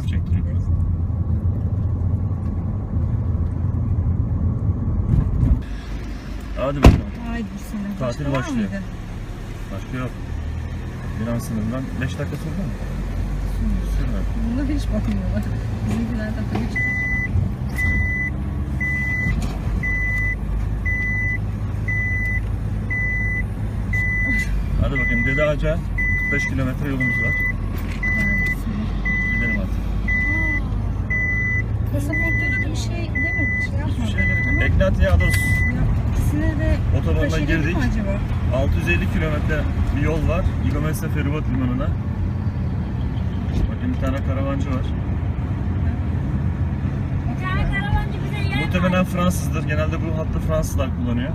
Fotoğraf çektiriyor. Hadi bakalım. Haydi bismillah. Tatil Başka başlıyor. mıydı? Başka yok. Yunan sınırından 5 dakika sürdü mü? Sürmedi. Bunda hiç bakmıyorlar. Bizimkiler de hiç. Hadi bakayım Dede Ağaca 5 kilometre yolumuz var. Haydi bismillah. Gidelim artık. Pasaportlara da bir şey. Şey. Hiçbir şey ikisine de otobandan girdik. mi acaba? 650 kilometre bir yol var. Igomes'te feribot limanına. Bakın bir tane karavancı var. Bir tane karavancı bize yer Muhtemelen Fransızdır. Genelde bu hattı Fransızlar kullanıyor.